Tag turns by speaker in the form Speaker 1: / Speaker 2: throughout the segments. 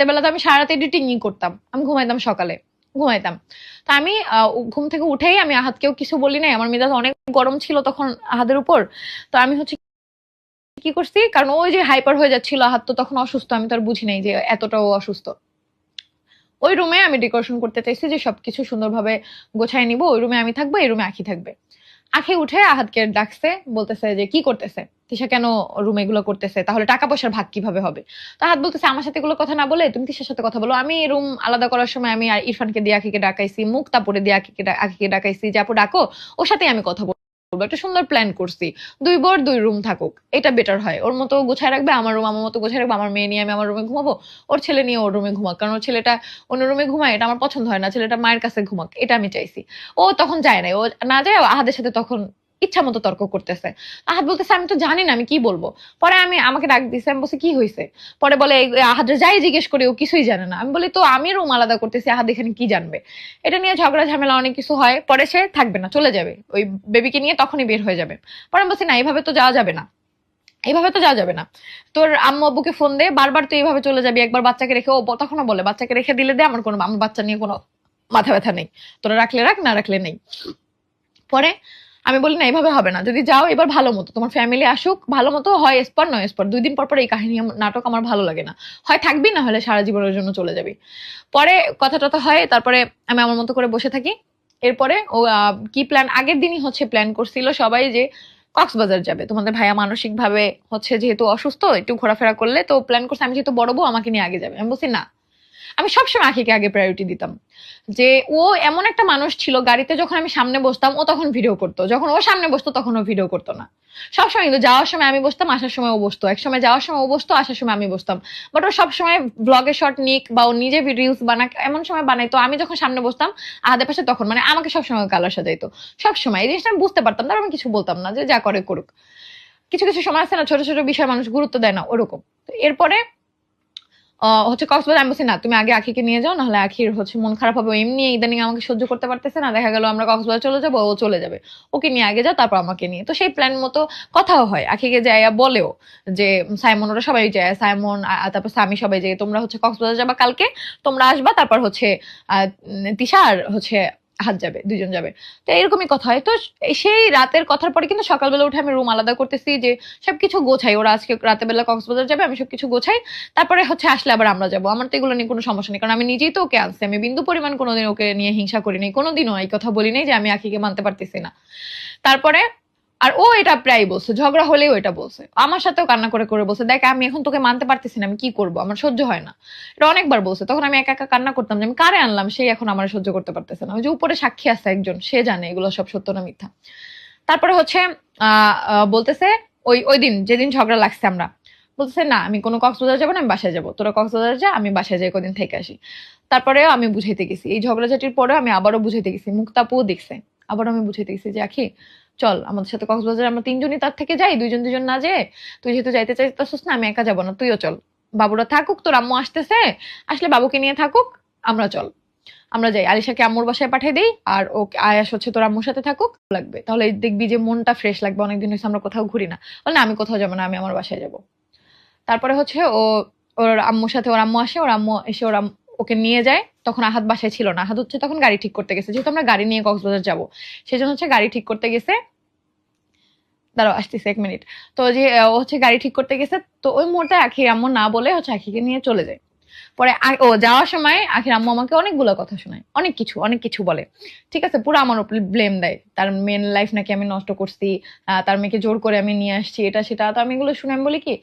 Speaker 1: রাত্রেবেলা তো আমি সারা রাত এডিটিংই করতাম। আমি ঘুমাইতাম সকালে। ঘুমাইতাম। তা আমি ঘুম থেকে উঠেই আমি আহাতকেও কিছু বলি নাই। আমার মেজাজ অনেক গরম ছিল তখন আহাদের উপর। তো আমি হচ্ছে কি করছি, কারণ ওই যে হাইপার হয়ে যাচ্ছিল আহাত, তো তখন অসুস্থ। আমি তো আর বুঝি নাই যে এতটাও অসুস্থ। ওই রুমে আমি ডেকোরেশন করতে চাইছি যে সবকিছু সুন্দরভাবে গোছায় নিব। ওই রুমে আমি থাকব, এই রুমে আখি থাকবে। আখি উঠে আহাতকে ডাকছে, বলতেছে যে, কি করতেছে? তিশা কেন রুমে এগুলো করতেছে? তাহলে টাকা পয়সার ভাগ কীভাবে হবে? তো আহাত বলতেছে, আমার সাথে এগুলো কথা না বলে তুমি তিশার সাথে কথা বলো। আমি রুম আলাদা করার সময় আমি আর ইরফানকে দিয়ে আখিকে ডাকাইছি মুক্তা পরে দিয়ে আখিকে আখিকে ডাকাইছি, যে আপু ডাকো, ওর সাথে আমি কথা বলব। একটা সুন্দর প্ল্যান করছি। দুই বোর দুই রুম থাকুক, এটা বেটার হয়। ওর মতো গোছায় রাখবে, আমার রুম আমার মতো গোছায় রাখবে, আমার মেয়ে নিয়ে আমি আমার রুমে ঘুমাবো, ওর ছেলে নিয়ে ওর রুমে ঘুমাক। কারণ ওর ছেলেটা অন্য রুমে ঘুমায়, এটা আমার পছন্দ হয় না, ছেলেটা মায়ের কাছে ঘুমাক, এটা আমি চাইছি। ও তখন যায় নাই। ও না যায় আহাদের সাথে তখন ইচ্ছা মতো তর্ক করতেছে। আহাদ বলতেছে, আমি তো জানি না, আমি কি বলব? পরে আমি, আমাকে ডাক দিছে, আমি বলছি, কি হয়েছে পরে বলে আহাদের যাই জিজ্ঞেস করি, ও কিছুই জানে না। আমি বলি, তো আমি রুম আলাদা করতেছি, আহাদ এখানে কি জানবে? এটা নিয়ে ঝগড়া, ঝামেলা অনেক কিছু হয়, পরে সে থাকবে না, চলে যাবে। ওই বেবিকে নিয়ে তখনই বের হয়ে যাবে। পরে আমি বলছি, না এইভাবে তো যাওয়া যাবে না। এইভাবে তো যাওয়া যাবে না। তোর আম্মু আব্বুকে ফোন দে, বারবার তুই এইভাবে চলে যাবি, একবার বাচ্চাকে রেখে, ও তখনও বলে, বাচ্চাকে রেখে দিলে দে, আমার কোনো আমার বাচ্চা নিয়ে কোনো মাথা ব্যথা নেই। তোরা রাখলে রাখ, না রাখলে নেই। পরে আমি বলি, না এইভাবে হবে না। যদি যাও, এবার ভালো মতো। তোমার ফ্যামিলি আসুক, ভালো মতো, হয় স্পট নয় স্পট দুই দিন পর পর এই কাহিনী নাটক আমার ভালো লাগে না। হয় থাকবি, না হলে সারা জীবনের জন্য চলে যাবি। পরে কথা টথা হয়, তারপরে আমি আমার মতো করে বসে থাকি। এরপরে ও কি প্ল্যান আগের দিনই হচ্ছে প্ল্যান করছিল সবাই যে কক্সবাজার যাবে। তোমাদের ভাইয়া মানসিক ভাবে হচ্ছে যেহেতু অসুস্থ, একটু ঘোরাফেরা করলে তো প্ল্যান করছে। আমি যেহেতু বড় বউ, আমাকে নিয়ে আগে যাবে। আমি বলছি, না আমি সবসময় আখিকে আগে প্রায়োরিটি দিতাম। যে ও এমন একটা মানুষ ছিল, গাড়িতে যখন আমি সামনে বসতাম, ও তখন ভিডিও করতো। যখন ও সামনে বসতো, তখন ও ভিডিও করতো না। সবসময় কিন্তু যাওয়ার সময় আমি বসতাম, আসার সময় ও বসতো। এক সময় যাওয়ার সময় ও বসতো, আসার সময় আমি বসতাম। বাট ও সবসময় ব্লগে শর্ট নিক বা ও নিজে ভিডিওস বানাক, এমন সময় বানাইতো। আমি যখন সামনে বসতাম, আহাদের পাশে তখন মানে আমাকে সবসময় কালার সাজাইতো। সবসময়। এই জিনিসটা আমি বুঝতে পারতাম তার আমি কিছু বলতাম না যে যা করে করুক। কিছু কিছু সময় আছে না, ছোট ছোট বিষয় মানুষ গুরুত্ব দেয় না, ওরকম। এরপরে হচ্ছে কক্সবাজার আমি বলছি না তুমি আগে আখিকে নিয়ে যাও নাহলে আখির হচ্ছে মন খারাপ হবে। এমনি ইদানিং আমাকে সহ্য করতে পারতেছে না দেখা গেল আমরা কক্সবাজার চলে যাব ও চলে যাবে। ওকে নিয়ে আগে যাও তারপর আমাকে নিয়ে। তো সেই প্ল্যান মতো কথাও হয় আখিকে যাইয়া বলেও যে সাইমন ওরা সবাই যায় সাইমন তারপর স্বামী সবাই যায় তোমরা হচ্ছে কক্সবাজার যাবা কালকে তোমরা আসবা তারপর হচ্ছে আহ, উম, তিশা আর হচ্ছে হাত যাবে দুজন যাবে। তো এরকমই কথা হয়। তো সেই রাতের কথার পরে কিন্তু সকালবেলা উঠে আমি রুম আলাদা করতেছি যে সবকিছু গোছাই। ওরা আজকে রাতের বেলা কক্সবাজার যাবে, আমি সবকিছু গোছাই। তারপরে হচ্ছে আসলে আবার আমরা যাব। আমার তো এগুলো নিয়ে কোনো সমস্যা নেই। কারণ আমি নিজেই তো ওকে আনছি। আমি বিন্দু পরিমাণ কোনোদিন ওকে নিয়ে হিংসা করিনি। কোনোদিনও এই কথা বলিনি যে আমি আখিকে মানতে পারতেছি না। তারপরে আর ও এটা প্রায় বলছে, ঝগড়া হলেও এটা বলছে। আমার সাথেও কান্না করে করে বলছে, দেখ, আমি এখন তোকে মানতে পারতেছি না, আমি কি করব? আমার সহ্য হয় না। এটা অনেকবার বলছে, তখন আমি একা একা কান্না করতাম যে, আমি কারে আনলাম? সেই এখন আমার সহ্য করতে পারতেছে না। ওই যে উপরে সাক্ষী আছে একজন, সে জানে এগুলো সব সত্য না মিথ্যা। তারপরে হচ্ছে বলতেছে, ওই ওই দিন যেদিন ঝগড়া লাগছে আমরা। বলতেছে, না, আমি কোনো কক্সবাজার যাব না, আমি বাসায় যাব। তোরা কক্সবাজার যা, আমি বাসায় যাই, কদিন থেকে আসি। তারপরে আমি বুঝাইতে গেছি। এই ঝগড়াঝাটির পরে আমি আবারও বুঝাইতে গেছি, মুক্তাপুও দেখছে। আবারও আমি বুঝাইতে গেছি যে, আখি চল, আমাদের সাথে কক্সবাজার আমরা তিনজনই তার থেকে যাই, দুইজন দুজন না যে তুই যেহেতু যাইতে চাইতেছিস না, আমি একা যাব না, তুইও চল। বাবুরা থাকুক, তোর আম্মু আসতেছে, আসলে বাবুকে নিয়ে থাকুক, আমরা চল। আমরা যাই, আলিশাকে আম্মুর বাসায় পাঠিয়ে দিই, আর ও আয়াস হচ্ছে তোর আম্মুর সাথে থাকুক, লাগবে। তাহলে দেখবি যে মনটা ফ্রেশ লাগবে, অনেকদিন হয়েছে আমরা কোথাও ঘুরি না। বলে, না, আমি কোথাও যাব না, আমি আমার বাসায় যাব। তারপরে হচ্ছে ও, ওর আম্মুর সাথে ওর আম্মু আসে, ওর আম্মু এসে ওর ওকে নিয়ে যায়, তখন আহাত বাসায় ছিল না। আহাত হচ্ছে তখন গাড়ি ঠিক করতে গেছে। যেহেতু আমরা গাড়ি নিয়ে কক্সবাজার যাব সেই জন্য হচ্ছে গাড়ি ঠিক করতে গেছে। দাঁড়াও, আসতেছে এক মিনিট। তো যে হচ্ছে গাড়ি ঠিক করতে গেছে, তো ওই মোটা আখি, আম্মু না বলে হচ্ছে আখিকে নিয়ে চলে যায়। পরে ও যাওয়ার সময় আখির আম্মু আমাকে অনেকগুলো কথা শোনায়। অনেক কিছু অনেক কিছু বলে। ঠিক আছে, পুরো আমার উপর ব্লেম দেয়। তার মেন লাইফ নাকি আমি নষ্ট করছি তার মেয়েকে জোর করে আমি নিয়ে আসছি, এটা, সেটা। তো আমি এগুলো শুনে আমি বলি কি,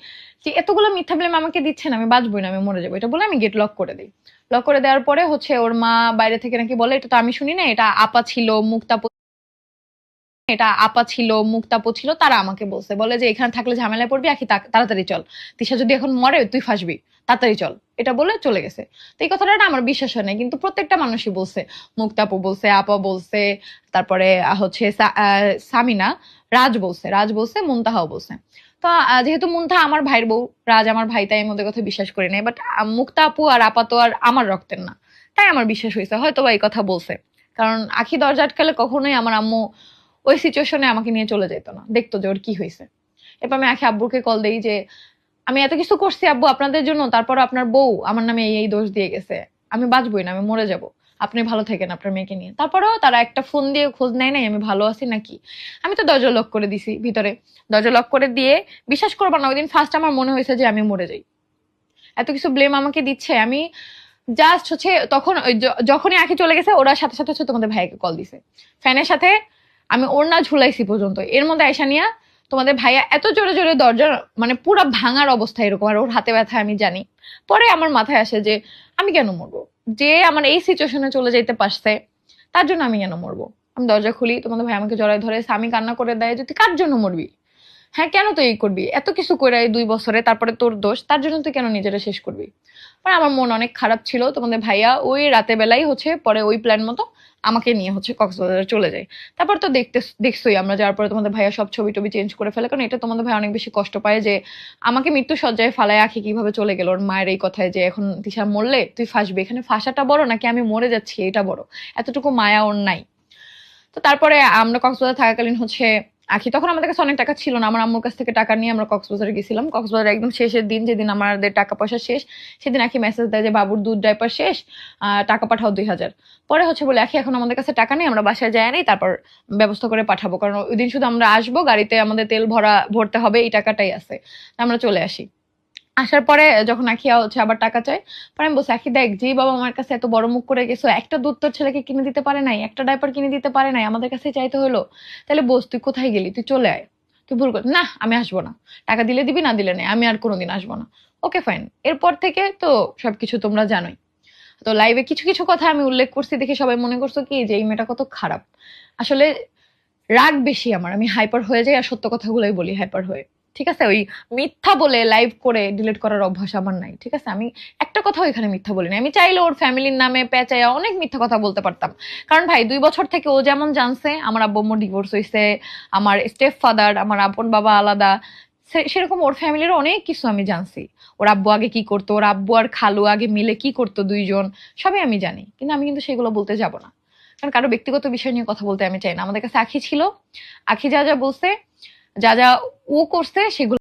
Speaker 1: যে এতগুলো মিথ্যা ব্লেম আমাকে দিচ্ছেন আমি বাঁচবই না, আমি মরে যাব। এটা বলে আমি গেট লক করে দিই। লক করে দেওয়ার পরে হচ্ছে ওর মা বাইরে থেকে নাকি বলে, এটা তো আমি শুনি না, এটা আপা ছিল মুক্তা এটা আপা ছিল, মুক্তাপু ছিল, তারা আমাকে বলছে, বলে যে এখানে থাকলে ঝামেলায় পড়বি, আখি তাড়াতাড়ি চল। তিশা যদি এখন মরে, তুই ফাঁসবি, তাড়াতাড়ি চল। এটা বলে চলে গেছে। তো এই কথাটা আমার বিশ্বাস হয় না কিন্তু প্রত্যেকটা মানুষই বলছে, মুক্তাপু বলছে, আপা বলছে, তারপরে হচ্ছে সামিনা, রাজ বলছে রাজ বলছে, মুনতাহাও বলছে। তো যেহেতু মুনতাহা আমার ভাইয়ের বউ, রাজ আমার ভাই, তাই আমি ওদের কথা বিশ্বাস করি নাই বাট মুক্তাপু আর আপা তো আর আমার রক্তের না। তাই আমার বিশ্বাস হয়েছে হয়তো বা এই কথা বলছে। কারণ আখি দরজা আটকালে কখনোই আমার আম্মু ওই সিচুয়েশনে আমাকে নিয়ে চলে যেত না। দেখতো যে ওর কি হয়েছে এরপর আমি আখি আব্বুকে কল দেই যে, আমি এত কিছু করছি আব্বু আপনাদের জন্য তারপর আপনার বউ আমার নামে এই এই দোষ দিয়ে গেছে। আমি বাঁচবই না, আমি মরে যাব। আপনি ভালো থাকেন আপনার মেয়েকে নিয়ে। তারপরেও তারা একটা ফোন দিয়ে খোঁজ নেয় নাই, আমি ভালো আছি নাকি? আমি তো দরজা লক করে দিছি ভিতরে। দরজা লক করে দিয়ে বিশ্বাস করব না ওই দিন ফার্স্ট আমার মনে হয়েছে যে আমি মরে যাই। এত কিছু ব্লেম আমাকে দিচ্ছে। আমি জাস্ট হচ্ছে তখন যখনই আঁকি চলে গেছে, ওরা সাথে সাথে হচ্ছে তোমাদের ভাইকে কল দিছে। ফ্যানের সাথে আমি ওর না ঝুলাইছি পর্যন্ত। এর মধ্যে আয়সা নিয়া তোমাদের ভাইয়া এত জোরে জোরে দরজা মানে পুরো ভাঙার অবস্থা এরকম, আর ওর হাতে ব্যথা আমি জানি। পরে আমার মাথায় আসে যে, আমি কেন মরবো? যে আমার এই সিচুয়েশনে চলে যাইতে পারছে, তার জন্য আমি কেন মরবো? আমি দরজা খুলি, তোমাদের ভাই আমাকে জড়ায় ধরে, স্বামী কান্না করে দেয় যে, তুই কার জন্য মরবি? হ্যাঁ কেন তুই করবি? এত কিছু করে দুই বছরে তারপরে তোর দোষ, তার জন্য তুই কেন নিজেরা শেষ করবি? পরে আমার মন অনেক খারাপ ছিল, তোমাদের ভাইয়া ওই রাতে বেলাই হচ্ছে, পরে ওই প্ল্যান মতো আমাকে নিয়ে হচ্ছে কক্সবাজারে চলে যায়। তারপর তো দেখতে, দেখছোই আমরা যাওয়ার পরে তোমাদের ভাইয়া সব ছবি টবি চেঞ্জ করে ফেলে, কারণ এটা তোমাদের ভাই অনেক বেশি কষ্ট পায় যে আমাকে মৃত্যু সজ্জায় ফালায় আখি কীভাবে চলে গেল ওর মায়ের এই কথায় যে এখন তিশা মরলে তুই ফাঁসবি। এখানে ফাঁসাটা বড় নাকি আমি মরে যাচ্ছি, এটা বড়। এতটুকু মায়া ওর নাই। তো তারপরে আমরা কক্সবাজার থাকাকালীন হচ্ছে আখি, তখন আমাদের কাছে অনেক টাকা ছিল না। আমার আম্মুর কাছ থেকে টাকা নিয়ে আমরা কক্সবাজারে গেছিলাম। কক্সবাজার একদম শেষের দিন, যেদিন আমাদের টাকা পয়সা শেষ, সেদিন আখি মেসেজ দেয় যে, বাবুর দুধ ডাইপার শেষ টাকা পাঠাও দুই হাজার। পরে হচ্ছে বলে, আখি, এখন আমাদের কাছে টাকা নেই, আমরা বাসায় যাই নাই, তারপর ব্যবস্থা করে পাঠাবো। কারণ ওই দিন শুধু আমরা আসব, গাড়িতে আমাদের তেল ভরা, ভরতে হবে, এই টাকাটাই আছে। আমরা চলে আসি। আসার পরে যখন আখিয়া হচ্ছে আবার টাকা চাই পরে আমি বলছি, আখি, দেখ যে বাবা আমার কাছে এত বড় মুখ করে গেছো, একটা দুধ তোর ছেলেকে কিনে দিতে পারে নাই, একটা ডাইপার কিনে দিতে পারে নাই, আমাদের কাছে চাইতে হলো, তাহলে বস, তুই কোথায় গেলি? তুই চলে আয়। তুই ভুল কর না, আমি আসব না। টাকা দিলে দিবি, না দিলে নেই, আমি আর কোনোদিন আসব না। ওকে ফাইন এরপর থেকে তো সবকিছু তোমরা জানোই। তো লাইভে কিছু কিছু কথা আমি উল্লেখ করছি, দেখে সবাই মনে করছ কি, যে এই মেয়েটা কত খারাপ। আসলে রাগ বেশি আমার, আমি হাইপার হয়ে যাই আর সত্য কথাগুলোই বলি হাইপার হয়ে। ঠিক আছে? ওই মিথ্যা বলে লাইভ করে ডিলিট করার অভ্যাস আমার নাই, ঠিক আছে? আমি একটা কথাও এখানে মিথ্যা বলি না আমি চাইলে ওর ফ্যামিলির নামে পেঁচাইয়া অনেক মিথ্যা কথা বলতে পারতাম। কারণ ভাই, দুই বছর থেকে ও যেমন জানছে, আমার আব্বু আম্মু ডিভোর্স হয়েছে আমার স্টেপ ফাদার আমার আপন বাবা আলাদা সেরকম ওর ফ্যামিলির অনেক কিছু আমি জানছি। ওর আব্বু আগে কি করতো? ওর আব্বু আর খালু আগে মিলে কি করতো দুইজন? সবই আমি জানি, কিন্তু আমি কিন্তু সেগুলো বলতে যাব না। কারণ কারও ব্যক্তিগত বিষয় নিয়ে কথা বলতে আমি চাই না। আমাদের কাছে আখি ছিল। আখি যা যা বলছে যা যা ও করছে সেগুলো